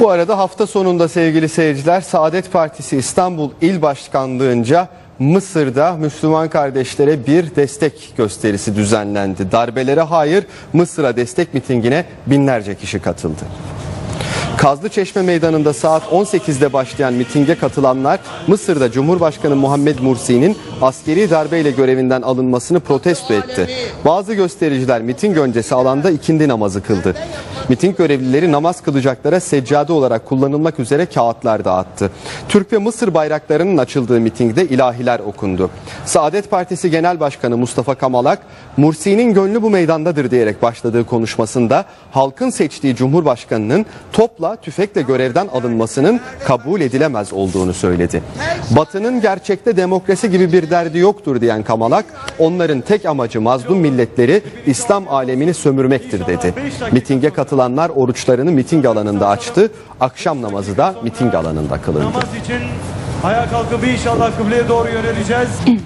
Bu arada hafta sonunda sevgili seyirciler Saadet Partisi İstanbul İl Başkanlığı'nca Mısır'da Müslüman kardeşlere bir destek gösterisi düzenlendi. Darbelere hayır Mısır'a destek mitingine binlerce kişi katıldı. Kazlı Çeşme Meydanı'nda saat 18'de başlayan mitinge katılanlar Mısır'da Cumhurbaşkanı Muhammed Mursi'nin askeri darbeyle görevinden alınmasını protesto etti. Bazı göstericiler miting öncesi alanda ikindi namazı kıldı. Miting görevlileri namaz kılacaklara seccade olarak kullanılmak üzere kağıtlar dağıttı. Türk ve Mısır bayraklarının açıldığı mitingde ilahiler okundu. Saadet Partisi Genel Başkanı Mustafa Kamalak, Mursi'nin gönlü bu meydandadır diyerek başladığı konuşmasında halkın seçtiği Cumhurbaşkanı'nın topla tüfekle görevden alınmasının kabul edilemez olduğunu söyledi. Batı'nın gerçekte demokrasi gibi bir derdi yoktur diyen Kamalak, onların tek amacı mazlum milletleri İslam alemini sömürmektir dedi. Mitinge katılanlar oruçlarını miting alanında açtı, akşam namazı da miting alanında kılındı. Namaz için ayağa kalkıp inşallah kıbleye doğru yöneleceğiz.